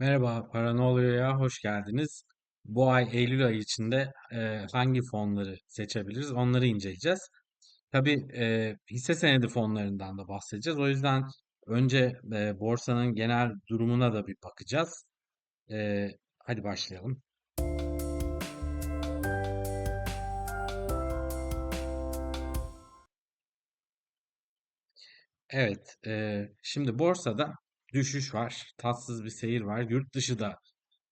Merhaba, Para hoş geldiniz. Bu ay Eylül ayı içinde e, hangi fonları seçebiliriz, onları inceleyeceğiz. Tabii e, hisse senedi fonlarından da bahsedeceğiz. O yüzden önce e, borsanın genel durumuna da bir bakacağız. E, hadi başlayalım. Evet, e, şimdi borsada düşüş var, tatsız bir seyir var. Yurt dışı da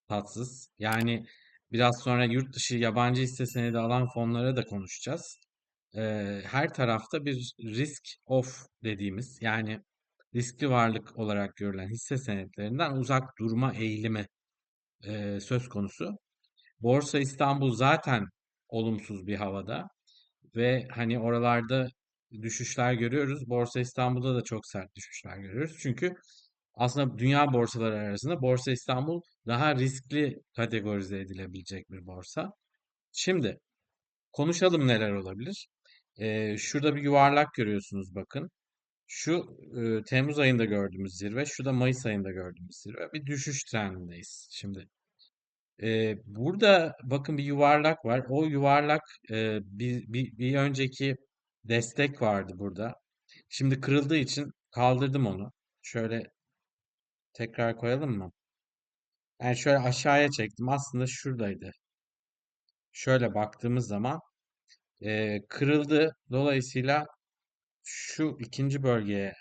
tatsız. Yani biraz sonra yurt dışı yabancı hisse senedi alan fonlara da konuşacağız. Ee, her tarafta bir risk off dediğimiz yani riskli varlık olarak görülen hisse senetlerinden uzak durma eğilimi e, söz konusu. Borsa İstanbul zaten olumsuz bir havada ve hani oralarda düşüşler görüyoruz. Borsa İstanbul'da da çok sert düşüşler görüyoruz. Çünkü aslında dünya borsaları arasında Borsa İstanbul daha riskli kategorize edilebilecek bir borsa. Şimdi konuşalım neler olabilir. Ee, şurada bir yuvarlak görüyorsunuz bakın. Şu e, Temmuz ayında gördüğümüz zirve, şu da Mayıs ayında gördüğümüz zirve. Bir düşüş trendindeyiz. Şimdi e, burada bakın bir yuvarlak var. O yuvarlak e, bir, bir, bir önceki destek vardı burada. Şimdi kırıldığı için kaldırdım onu. Şöyle tekrar koyalım mı? Yani şöyle aşağıya çektim. Aslında şuradaydı. Şöyle baktığımız zaman e, kırıldı. Dolayısıyla şu ikinci bölgeye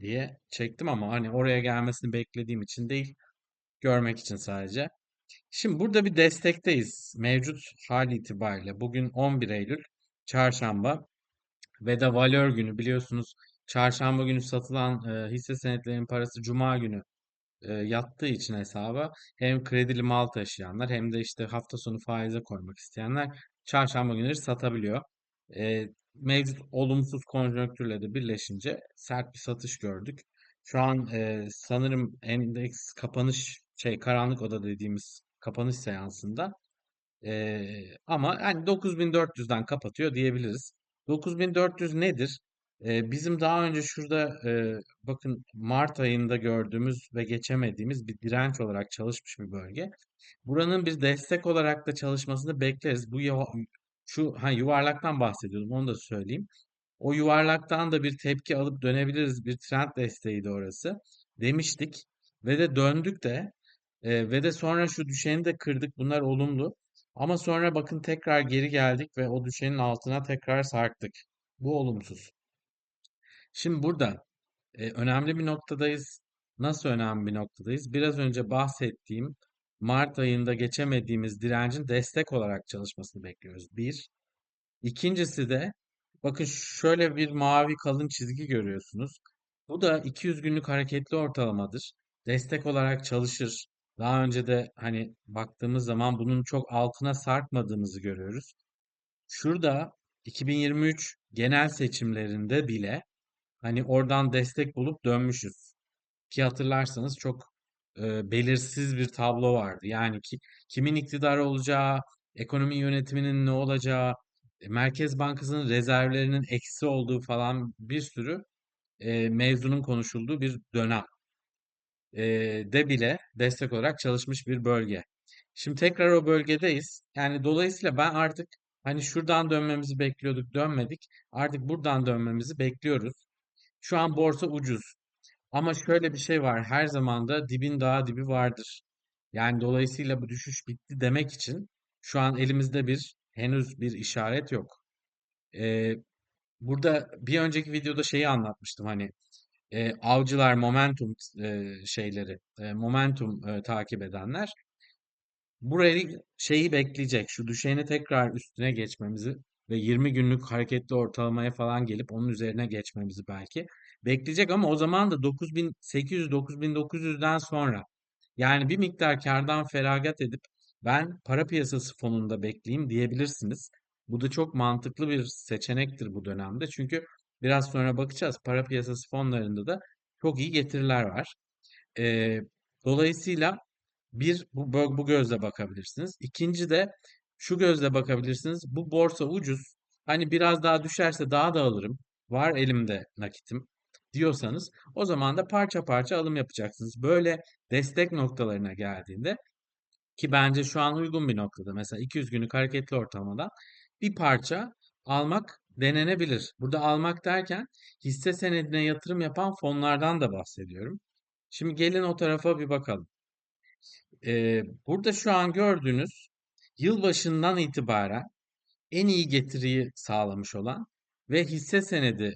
diye çektim ama hani oraya gelmesini beklediğim için değil, görmek için sadece. Şimdi burada bir destekteyiz. Mevcut hal itibariyle bugün 11 Eylül Çarşamba ve de valör günü biliyorsunuz. Çarşamba günü satılan e, hisse senetlerinin parası Cuma günü e, yattığı için hesaba hem kredili mal taşıyanlar hem de işte hafta sonu faize koymak isteyenler çarşamba günleri satabiliyor. E, mevcut olumsuz konjonktürle de birleşince sert bir satış gördük. Şu an e, sanırım endeks kapanış şey karanlık oda dediğimiz kapanış seansında e, ama yani 9400'den kapatıyor diyebiliriz. 9400 nedir? E, bizim daha önce şurada e, bakın Mart ayında gördüğümüz ve geçemediğimiz bir direnç olarak çalışmış bir bölge. Buranın bir destek olarak da çalışmasını bekleriz. Bu şu ha, yuvarlaktan bahsediyordum onu da söyleyeyim. O yuvarlaktan da bir tepki alıp dönebiliriz. Bir trend desteğiydi orası demiştik ve de döndük de e, ve de sonra şu düşeni de kırdık. Bunlar olumlu. Ama sonra bakın tekrar geri geldik ve o düşenin altına tekrar sarktık. Bu olumsuz. Şimdi burada e, önemli bir noktadayız. Nasıl önemli bir noktadayız? Biraz önce bahsettiğim Mart ayında geçemediğimiz direncin destek olarak çalışmasını bekliyoruz. Bir. İkincisi de bakın şöyle bir mavi kalın çizgi görüyorsunuz. Bu da 200 günlük hareketli ortalamadır. Destek olarak çalışır. Daha önce de hani baktığımız zaman bunun çok altına sarkmadığımızı görüyoruz. Şurada 2023 genel seçimlerinde bile hani oradan destek bulup dönmüşüz. Ki hatırlarsanız çok e, belirsiz bir tablo vardı. Yani ki kimin iktidar olacağı, ekonomi yönetiminin ne olacağı, e, Merkez Bankası'nın rezervlerinin eksi olduğu falan bir sürü e, mevzunun konuşulduğu bir dönem e, de bile destek olarak çalışmış bir bölge. Şimdi tekrar o bölgedeyiz. Yani dolayısıyla ben artık hani şuradan dönmemizi bekliyorduk, dönmedik. Artık buradan dönmemizi bekliyoruz. Şu an borsa ucuz. Ama şöyle bir şey var. Her zaman da dibin daha dibi vardır. Yani dolayısıyla bu düşüş bitti demek için şu an elimizde bir henüz bir işaret yok. Ee, burada bir önceki videoda şeyi anlatmıştım hani e, avcılar momentum e, şeyleri e, momentum e, takip edenler burayı şeyi bekleyecek şu düşeni tekrar üstüne geçmemizi ve 20 günlük hareketli ortalamaya falan gelip onun üzerine geçmemizi belki bekleyecek ama o zaman da 9800-9900'den sonra yani bir miktar kardan feragat edip ben para piyasası fonunda bekleyeyim diyebilirsiniz. Bu da çok mantıklı bir seçenektir bu dönemde. Çünkü biraz sonra bakacağız. Para piyasası fonlarında da çok iyi getiriler var. Ee, dolayısıyla bir bu, bu gözle bakabilirsiniz. İkinci de şu gözle bakabilirsiniz. Bu borsa ucuz. Hani biraz daha düşerse daha da alırım. Var elimde nakitim. diyorsanız o zaman da parça parça alım yapacaksınız. Böyle destek noktalarına geldiğinde ki bence şu an uygun bir noktada. Mesela 200 günlük hareketli ortalamadan bir parça almak denenebilir. Burada almak derken hisse senedine yatırım yapan fonlardan da bahsediyorum. Şimdi gelin o tarafa bir bakalım. Ee, burada şu an gördüğünüz yılbaşından itibaren en iyi getiriyi sağlamış olan ve hisse senedi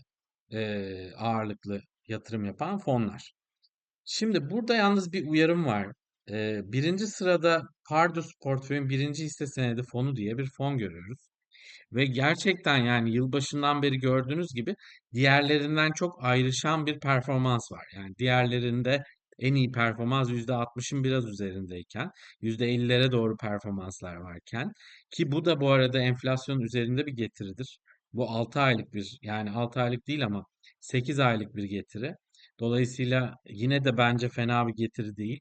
e, ağırlıklı yatırım yapan fonlar. Şimdi burada yalnız bir uyarım var. Ee, birinci sırada Pardus Portföy'ün birinci hisse senedi fonu diye bir fon görüyoruz. Ve gerçekten yani yılbaşından beri gördüğünüz gibi diğerlerinden çok ayrışan bir performans var. Yani diğerlerinde en iyi performans %60'ın biraz üzerindeyken %50'lere doğru performanslar varken ki bu da bu arada enflasyon üzerinde bir getiridir. Bu 6 aylık bir yani 6 aylık değil ama 8 aylık bir getiri. Dolayısıyla yine de bence fena bir getiri değil.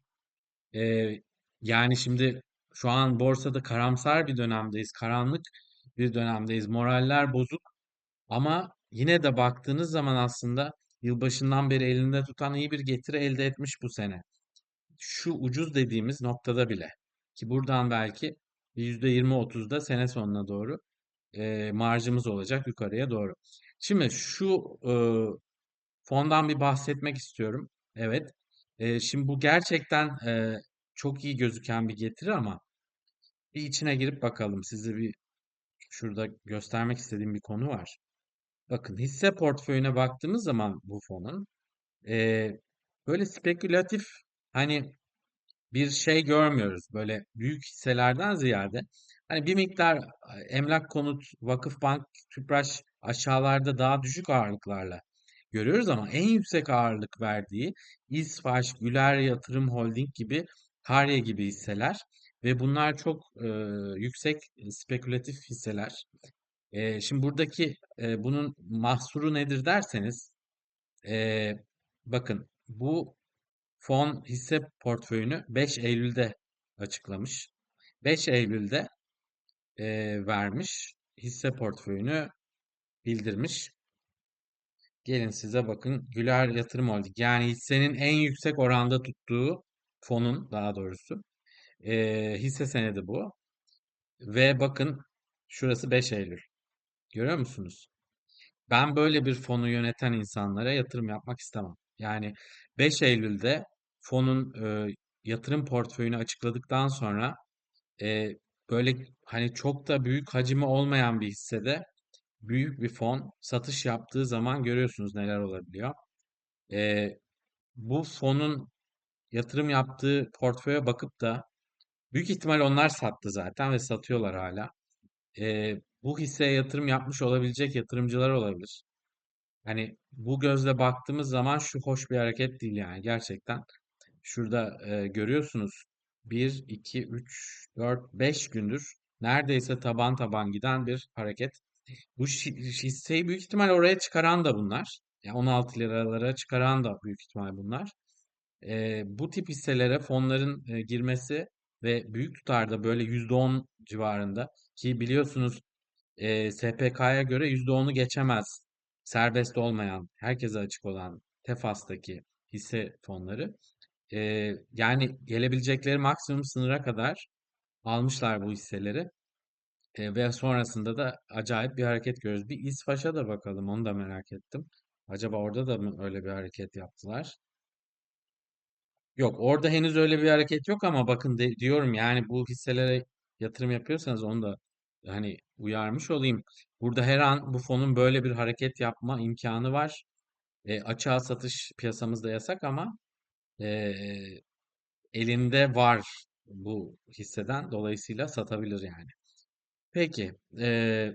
Ee, yani şimdi şu an borsada karamsar bir dönemdeyiz. Karanlık bir dönemdeyiz. Moraller bozuk. Ama yine de baktığınız zaman aslında yılbaşından beri elinde tutan iyi bir getiri elde etmiş bu sene. Şu ucuz dediğimiz noktada bile. Ki buradan belki %20-30'da sene sonuna doğru e, marjımız olacak yukarıya doğru. Şimdi şu e, fondan bir bahsetmek istiyorum. Evet. E, şimdi bu gerçekten e, çok iyi gözüken bir getiri ama bir içine girip bakalım. Size bir şurada göstermek istediğim bir konu var. Bakın hisse portföyüne baktığımız zaman bu fonun e, böyle spekülatif hani bir şey görmüyoruz. Böyle büyük hisselerden ziyade hani bir miktar emlak konut, vakıfbank, tüpraş aşağılarda daha düşük ağırlıklarla görüyoruz ama en yüksek ağırlık verdiği İsvaç, Güler Yatırım Holding gibi, Karye gibi hisseler ve bunlar çok e, yüksek spekülatif hisseler. E, şimdi buradaki e, bunun mahsuru nedir derseniz e, bakın bu fon hisse portföyünü 5 Eylül'de açıklamış. 5 Eylül'de e, vermiş hisse portföyünü bildirmiş. Gelin size bakın Güler Yatırım Holding yani hissenin en yüksek oranda tuttuğu fonun daha doğrusu e, hisse senedi bu. Ve bakın şurası 5 Eylül. Görüyor musunuz? Ben böyle bir fonu yöneten insanlara yatırım yapmak istemem. Yani 5 Eylül'de fonun e, yatırım portföyünü açıkladıktan sonra e, böyle hani çok da büyük hacmi olmayan bir hissede büyük bir fon satış yaptığı zaman görüyorsunuz neler olabiliyor. E, bu fonun yatırım yaptığı portföye bakıp da büyük ihtimal onlar sattı zaten ve satıyorlar hala. E, bu hisseye yatırım yapmış olabilecek yatırımcılar olabilir. Hani bu gözle baktığımız zaman şu hoş bir hareket değil yani gerçekten. Şurada e, görüyorsunuz 1, 2, 3, 4, 5 gündür neredeyse taban taban giden bir hareket. Bu hisseyi büyük ihtimal oraya çıkaran da bunlar. Yani 16 liralara çıkaran da büyük ihtimal bunlar. E, bu tip hisselere fonların e, girmesi ve büyük tutarda böyle %10 civarında ki biliyorsunuz e, SPK'ya göre %10'u geçemez. Serbest olmayan, herkese açık olan Tefas'taki hisse fonları. E, yani gelebilecekleri maksimum sınıra kadar almışlar bu hisseleri. E, ve sonrasında da acayip bir hareket görüyoruz. Bir İsfaç'a da bakalım, onu da merak ettim. Acaba orada da mı öyle bir hareket yaptılar? Yok, orada henüz öyle bir hareket yok ama bakın de- diyorum yani bu hisselere yatırım yapıyorsanız onu da hani uyarmış olayım. Burada her an bu fonun böyle bir hareket yapma imkanı var. E, açığa satış piyasamızda yasak ama e, elinde var bu hisseden dolayısıyla satabilir yani. Peki, e,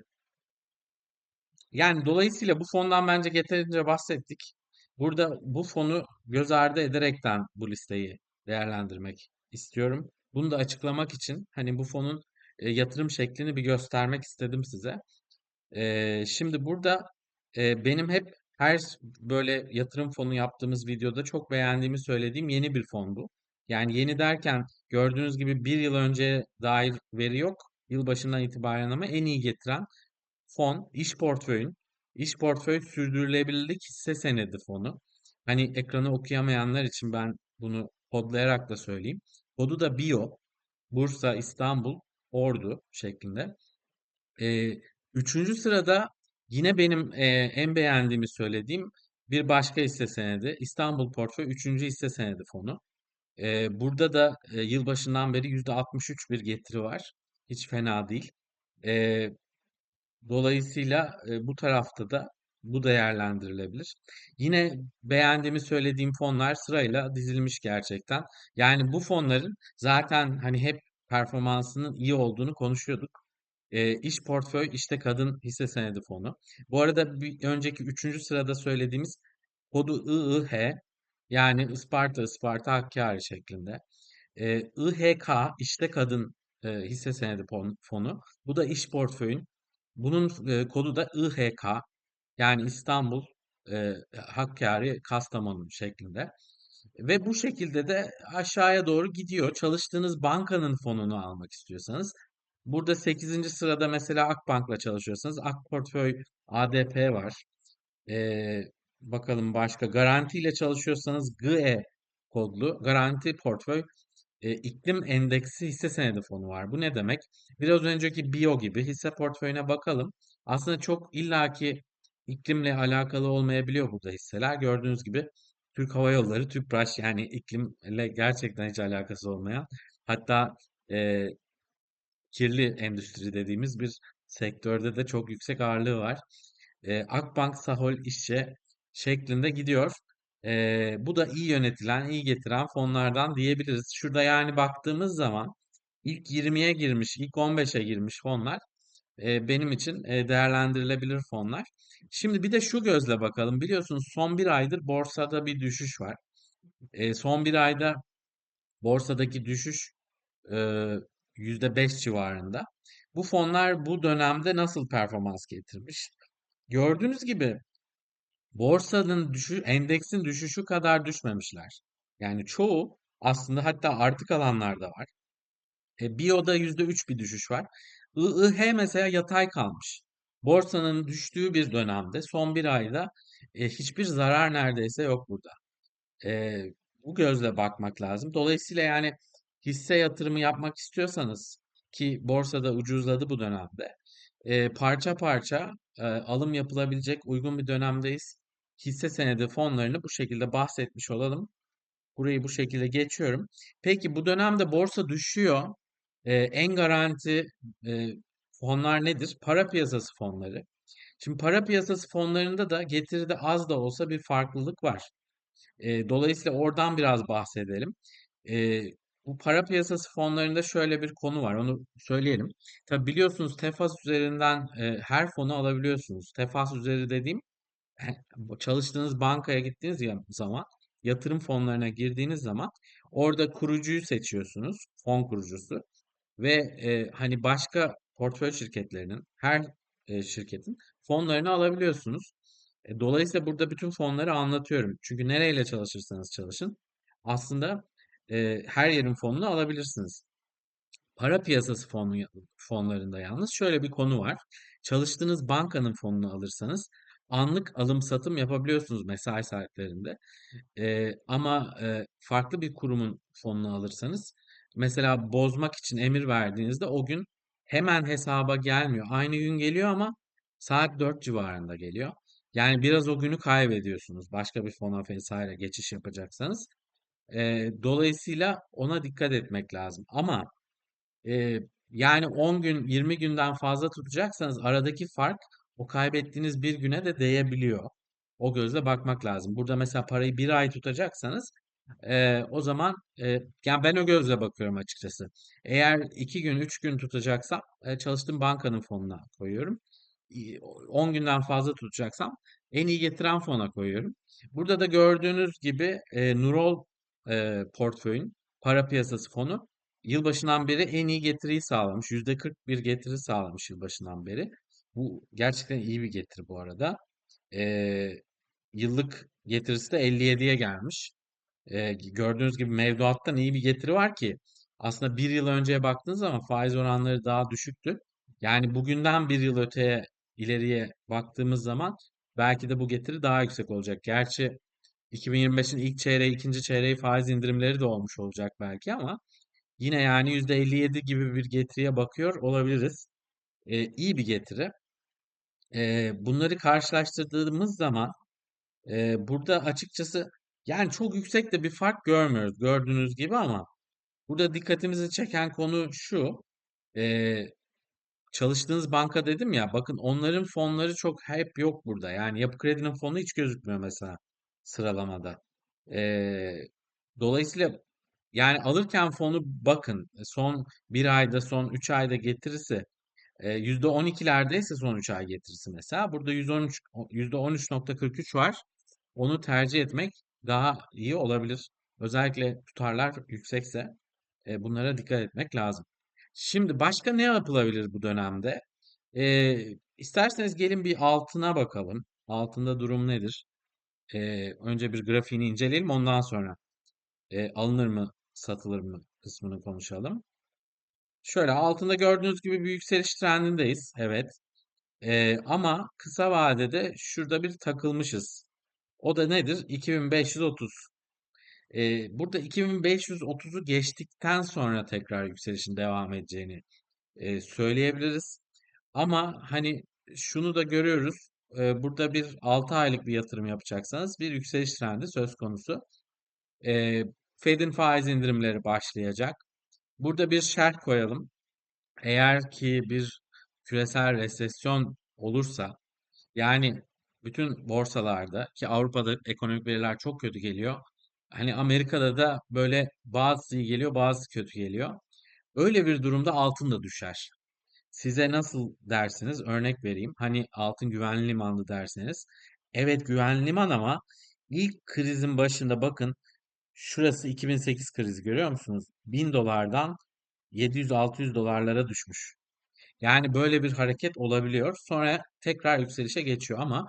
yani dolayısıyla bu fondan bence yeterince bahsettik. Burada bu fonu göz ardı ederekten bu listeyi değerlendirmek istiyorum. Bunu da açıklamak için hani bu fonun e, yatırım şeklini bir göstermek istedim size. E, şimdi burada e, benim hep her böyle yatırım fonu yaptığımız videoda çok beğendiğimi söylediğim yeni bir fon bu. Yani yeni derken gördüğünüz gibi bir yıl önce dair veri yok. Yılbaşından itibaren ama en iyi getiren fon, iş portföyün, iş portföy sürdürülebilirlik hisse senedi fonu. Hani ekranı okuyamayanlar için ben bunu kodlayarak da söyleyeyim. Kodu da BIO, Bursa, İstanbul, Ordu şeklinde. Ee, üçüncü sırada yine benim e, en beğendiğimi söylediğim bir başka hisse senedi. İstanbul Portföy üçüncü hisse senedi fonu. Ee, burada da e, yılbaşından beri %63 bir getiri var. Hiç fena değil. Ee, dolayısıyla e, bu tarafta da bu değerlendirilebilir. Yine beğendiğimi söylediğim fonlar sırayla dizilmiş gerçekten. Yani bu fonların zaten hani hep performansının iyi olduğunu konuşuyorduk. E, iş portföy işte kadın hisse senedi fonu. Bu arada bir önceki üçüncü sırada söylediğimiz kodu IIH yani Isparta Isparta Hakkari şeklinde. E, IHK işte kadın e, hisse senedi fon- fonu. Bu da iş portföyün. Bunun e, kodu da IHK yani İstanbul e, Hakkari Kastamonu şeklinde. Ve bu şekilde de aşağıya doğru gidiyor. Çalıştığınız bankanın fonunu almak istiyorsanız. Burada sekizinci sırada mesela Akbank'la çalışıyorsanız Ak Portföy ADP var. Ee, bakalım başka. Garanti ile çalışıyorsanız GE kodlu Garanti Portföy e, iklim endeksi hisse senedi fonu var. Bu ne demek? Biraz önceki Bio gibi hisse portföyüne bakalım. Aslında çok illaki iklimle alakalı olmayabiliyor burada hisseler. Gördüğünüz gibi Türk Hava Yolları, Tüpraş yani iklimle gerçekten hiç alakası olmayan hatta e, kirli endüstri dediğimiz bir sektörde de çok yüksek ağırlığı var. E, Akbank, Sahol, İşçe şeklinde gidiyor. E, bu da iyi yönetilen, iyi getiren fonlardan diyebiliriz. Şurada yani baktığımız zaman ilk 20'ye girmiş, ilk 15'e girmiş fonlar e, benim için e, değerlendirilebilir fonlar. Şimdi bir de şu gözle bakalım. Biliyorsunuz son bir aydır borsada bir düşüş var. E, son bir ayda borsadaki düşüş e, %5 civarında. Bu fonlar bu dönemde nasıl performans getirmiş? Gördüğünüz gibi borsanın düşü, endeksin düşüşü kadar düşmemişler. Yani çoğu aslında hatta artık alanlar da var. E, BIO'da %3 bir düşüş var. IIH mesela yatay kalmış. Borsanın düştüğü bir dönemde son bir ayda e, hiçbir zarar neredeyse yok burada. E, bu gözle bakmak lazım. Dolayısıyla yani hisse yatırımı yapmak istiyorsanız ki borsada ucuzladı bu dönemde e, parça parça e, alım yapılabilecek uygun bir dönemdeyiz. Hisse senedi fonlarını bu şekilde bahsetmiş olalım. Burayı bu şekilde geçiyorum. Peki bu dönemde borsa düşüyor. E, en garanti e, fonlar nedir? Para piyasası fonları. Şimdi para piyasası fonlarında da getiride az da olsa bir farklılık var. E, dolayısıyla oradan biraz bahsedelim. E, bu para piyasası fonlarında şöyle bir konu var. Onu söyleyelim. Tabii biliyorsunuz Tefas üzerinden e, her fonu alabiliyorsunuz. Tefas üzeri dediğim çalıştığınız bankaya gittiğiniz zaman yatırım fonlarına girdiğiniz zaman orada kurucuyu seçiyorsunuz. Fon kurucusu. Ve e, hani başka portföy şirketlerinin her şirketin fonlarını alabiliyorsunuz. E, dolayısıyla burada bütün fonları anlatıyorum. Çünkü nereyle çalışırsanız çalışın aslında her yerin fonunu alabilirsiniz. Para piyasası fonu, fonlarında yalnız şöyle bir konu var. Çalıştığınız bankanın fonunu alırsanız anlık alım satım yapabiliyorsunuz mesai saatlerinde. Ama farklı bir kurumun fonunu alırsanız mesela bozmak için emir verdiğinizde o gün hemen hesaba gelmiyor. Aynı gün geliyor ama saat 4 civarında geliyor. Yani biraz o günü kaybediyorsunuz başka bir fona vesaire geçiş yapacaksanız. Ee, dolayısıyla ona dikkat etmek lazım. Ama ee, yani 10 gün 20 günden fazla tutacaksanız aradaki fark o kaybettiğiniz bir güne de değebiliyor. O gözle bakmak lazım. Burada mesela parayı bir ay tutacaksanız e, o zaman e, yani ben o gözle bakıyorum açıkçası. Eğer 2 gün 3 gün tutacaksam e, çalıştığım bankanın fonuna koyuyorum. İ- 10 günden fazla tutacaksam en iyi getiren fona koyuyorum. Burada da gördüğünüz gibi e, Nurol e, portföyün para piyasası fonu Yılbaşından beri en iyi getiriyi sağlamış. %40 bir getiri sağlamış yılbaşından beri. Bu gerçekten iyi bir getiri bu arada. Ee, yıllık getirisi de 57'ye gelmiş. Ee, gördüğünüz gibi mevduattan iyi bir getiri var ki aslında bir yıl önceye baktığınız zaman faiz oranları daha düşüktü. Yani bugünden bir yıl öteye ileriye baktığımız zaman belki de bu getiri daha yüksek olacak. Gerçi 2025'in ilk çeyreği, ikinci çeyreği faiz indirimleri de olmuş olacak belki ama yine yani %57 gibi bir getiriye bakıyor olabiliriz. Ee, iyi bir getiri. Ee, bunları karşılaştırdığımız zaman e, burada açıkçası yani çok yüksek de bir fark görmüyoruz gördüğünüz gibi ama burada dikkatimizi çeken konu şu. e, çalıştığınız banka dedim ya bakın onların fonları çok hep yok burada. Yani Yapı Kredi'nin fonu hiç gözükmüyor mesela sıralamada. Ee, dolayısıyla yani alırken fonu bakın son bir ayda son 3 ayda getirirse e, %12'lerdeyse son 3 ay getirisi mesela burada 113 o- %13.43 var. Onu tercih etmek daha iyi olabilir. Özellikle tutarlar yüksekse e, bunlara dikkat etmek lazım. Şimdi başka ne yapılabilir bu dönemde? E, isterseniz gelin bir altına bakalım. Altında durum nedir? E, önce bir grafiğini inceleyelim. Ondan sonra e, alınır mı, satılır mı kısmını konuşalım. Şöyle altında gördüğünüz gibi bir yükseliş trendindeyiz. Evet. E, ama kısa vadede şurada bir takılmışız. O da nedir? 2530. E, burada 2530'u geçtikten sonra tekrar yükselişin devam edeceğini e, söyleyebiliriz. Ama hani şunu da görüyoruz. e, burada bir 6 aylık bir yatırım yapacaksanız bir yükseliş trendi söz konusu. E, Fed'in faiz indirimleri başlayacak. Burada bir şerh koyalım. Eğer ki bir küresel resesyon olursa yani bütün borsalarda ki Avrupa'da ekonomik veriler çok kötü geliyor. Hani Amerika'da da böyle bazı iyi geliyor, bazı kötü geliyor. Öyle bir durumda altın da düşer. Size nasıl dersiniz? Örnek vereyim. Hani altın güvenli limanlı derseniz. Evet güvenli liman ama ilk krizin başında bakın şurası 2008 krizi görüyor musunuz? 1000 dolardan 700-600 dolarlara düşmüş. Yani böyle bir hareket olabiliyor. Sonra tekrar yükselişe geçiyor ama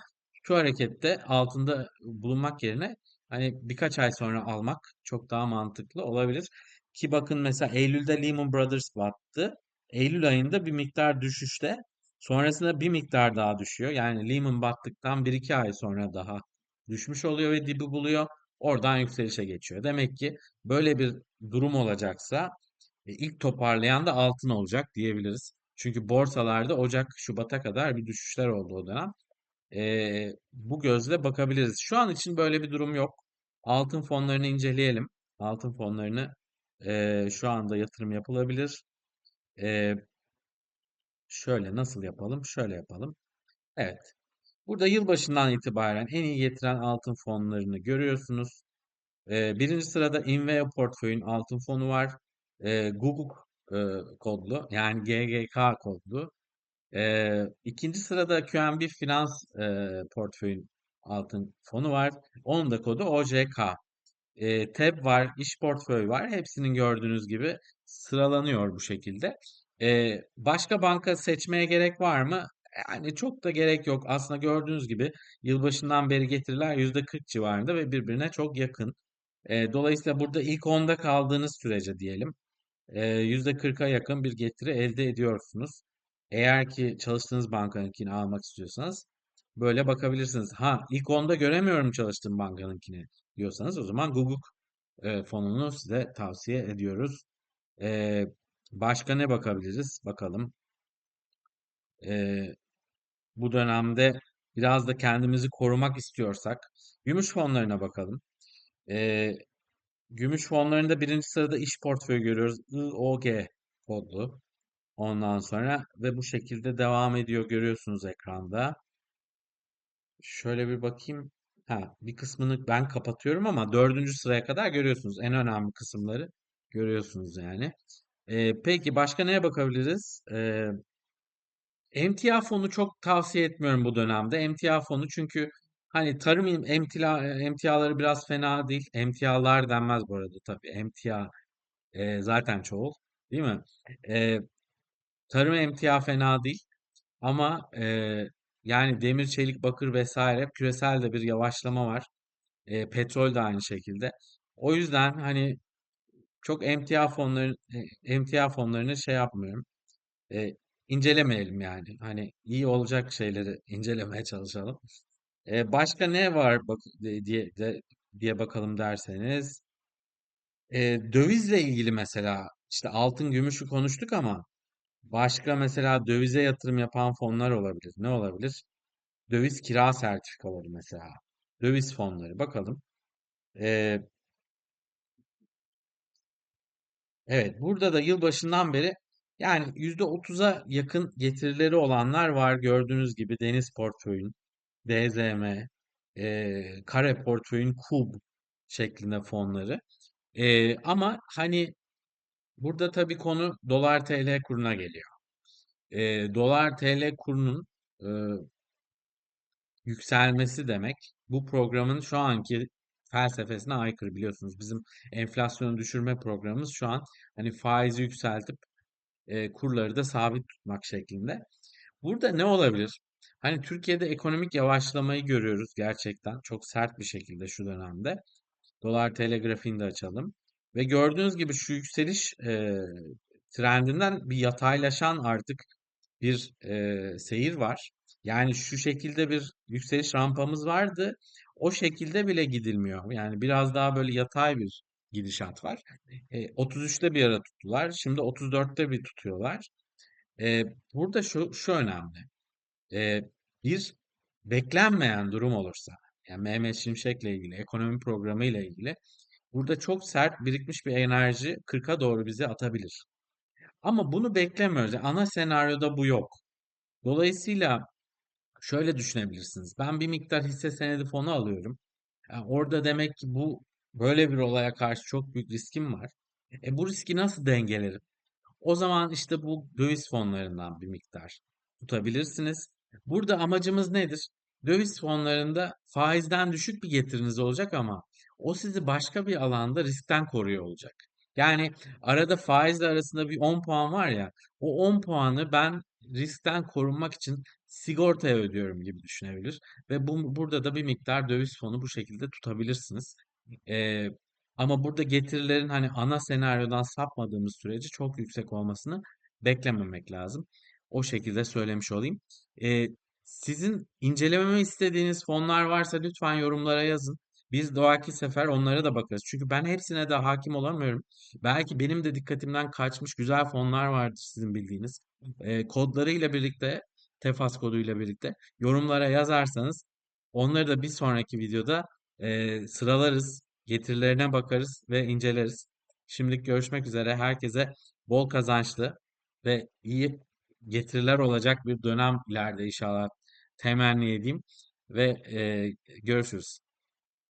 şu harekette altında bulunmak yerine hani birkaç ay sonra almak çok daha mantıklı olabilir. Ki bakın mesela Eylül'de Lehman Brothers battı. Eylül ayında bir miktar düşüşte sonrasında bir miktar daha düşüyor. Yani Lehman battıktan bir iki ay sonra daha düşmüş oluyor ve dibi buluyor. Oradan yükselişe geçiyor. Demek ki böyle bir durum olacaksa e, ilk toparlayan da altın olacak diyebiliriz. Çünkü borsalarda Ocak, Şubat'a kadar bir düşüşler oldu o dönem. E, bu gözle bakabiliriz. Şu an için böyle bir durum yok. Altın fonlarını inceleyelim. Altın fonlarını e, şu anda yatırım yapılabilir. E, şöyle nasıl yapalım? Şöyle yapalım. Evet. Burada yılbaşından itibaren en iyi getiren altın fonlarını görüyorsunuz. Ee, birinci sırada Inveo Portföy'ün altın fonu var. Ee, Guguk e, kodlu yani GGK kodlu. Ee, ikinci sırada QNB Finans e, Portföy'ün altın fonu var. Onun da kodu OJK. Ee, TEB var, iş portföy var. Hepsinin gördüğünüz gibi sıralanıyor bu şekilde. Ee, başka banka seçmeye gerek var mı? Yani çok da gerek yok. Aslında gördüğünüz gibi yılbaşından beri getiriler %40 civarında ve birbirine çok yakın. E, dolayısıyla burada ilk onda kaldığınız sürece diyelim e, %40'a yakın bir getiri elde ediyorsunuz. Eğer ki çalıştığınız bankanınkini almak istiyorsanız böyle bakabilirsiniz. Ha ilk onda göremiyorum çalıştığım bankanınkini diyorsanız o zaman Google e, fonunu size tavsiye ediyoruz. E, başka ne bakabiliriz? Bakalım. E, bu dönemde biraz da kendimizi korumak istiyorsak gümüş fonlarına bakalım. E, Gümüş fonlarında birinci sırada iş portföyü görüyoruz. IOG kodlu. Ondan sonra ve bu şekilde devam ediyor görüyorsunuz ekranda. Şöyle bir bakayım. Ha, bir kısmını ben kapatıyorum ama dördüncü sıraya kadar görüyorsunuz. En önemli kısımları görüyorsunuz yani. Ee, peki başka neye bakabiliriz? Ee, emtia fonu çok tavsiye etmiyorum bu dönemde. Emtia fonu çünkü hani tarım em- emtia, emtiaları biraz fena değil. Emtialar denmez bu arada tabii. Emtia e, zaten çoğul, değil mi? E, tarım emtia fena değil ama e, yani demir, çelik, bakır vesaire küresel de bir yavaşlama var. E, petrol de aynı şekilde. O yüzden hani çok emtia fonları e, emtia fonlarını şey yapmıyorum. E, incelemeyelim yani. Hani iyi olacak şeyleri incelemeye çalışalım. E, başka ne var bak e, diye de diye bakalım derseniz e, dövizle ilgili mesela işte altın gümüşü konuştuk ama başka mesela dövize yatırım yapan fonlar olabilir. Ne olabilir? Döviz kira sertifikaları mesela. Döviz fonları. Bakalım. E, evet burada da yılbaşından beri yani %30'a yakın getirileri olanlar var. Gördüğünüz gibi Deniz Portföy'ün, DZM, e, Kare Portföy'ün KUB şeklinde fonları. E, ama hani burada tabii konu dolar TL kuruna geliyor. E, dolar TL kurunun e, yükselmesi demek bu programın şu anki felsefesine aykırı biliyorsunuz. Bizim enflasyonu düşürme programımız şu an hani faizi yükseltip e, kurları da sabit tutmak şeklinde. Burada ne olabilir? Hani Türkiye'de ekonomik yavaşlamayı görüyoruz gerçekten çok sert bir şekilde şu dönemde. Dolar TL grafiğini de açalım. Ve gördüğünüz gibi şu yükseliş e, trendinden bir yataylaşan artık bir e, seyir var. Yani şu şekilde bir yükseliş rampamız vardı. O şekilde bile gidilmiyor. Yani biraz daha böyle yatay bir gidişat var. E, 33'te bir ara tuttular. Şimdi 34'te bir tutuyorlar. E, burada şu, şu önemli. E, bir beklenmeyen durum olursa, yani Mehmet Şimşek'le ilgili, ekonomi programı ile ilgili burada çok sert birikmiş bir enerji 40'a doğru bizi atabilir. Ama bunu beklemiyoruz. Yani ana senaryoda bu yok. Dolayısıyla şöyle düşünebilirsiniz. Ben bir miktar hisse senedi fonu alıyorum. Yani orada demek ki bu böyle bir olaya karşı çok büyük riskim var. E bu riski nasıl dengelerim? O zaman işte bu döviz fonlarından bir miktar tutabilirsiniz. Burada amacımız nedir? Döviz fonlarında faizden düşük bir getiriniz olacak ama o sizi başka bir alanda riskten koruyor olacak. Yani arada faizle arasında bir 10 puan var ya, o 10 puanı ben riskten korunmak için sigortaya ödüyorum gibi düşünebilir. Ve bu, burada da bir miktar döviz fonu bu şekilde tutabilirsiniz. Ee, ama burada getirilerin hani ana senaryodan sapmadığımız sürece çok yüksek olmasını beklememek lazım. O şekilde söylemiş olayım. Ee, sizin incelememi istediğiniz fonlar varsa lütfen yorumlara yazın. Biz doğaki sefer onlara da bakarız. Çünkü ben hepsine de hakim olamıyorum. Belki benim de dikkatimden kaçmış güzel fonlar vardır sizin bildiğiniz. Ee, kodlarıyla birlikte, Tefas koduyla birlikte yorumlara yazarsanız onları da bir sonraki videoda e, sıralarız. Getirilerine bakarız ve inceleriz. Şimdilik görüşmek üzere. Herkese bol kazançlı ve iyi getiriler olacak bir dönem ileride inşallah temenni edeyim ve e, görüşürüz.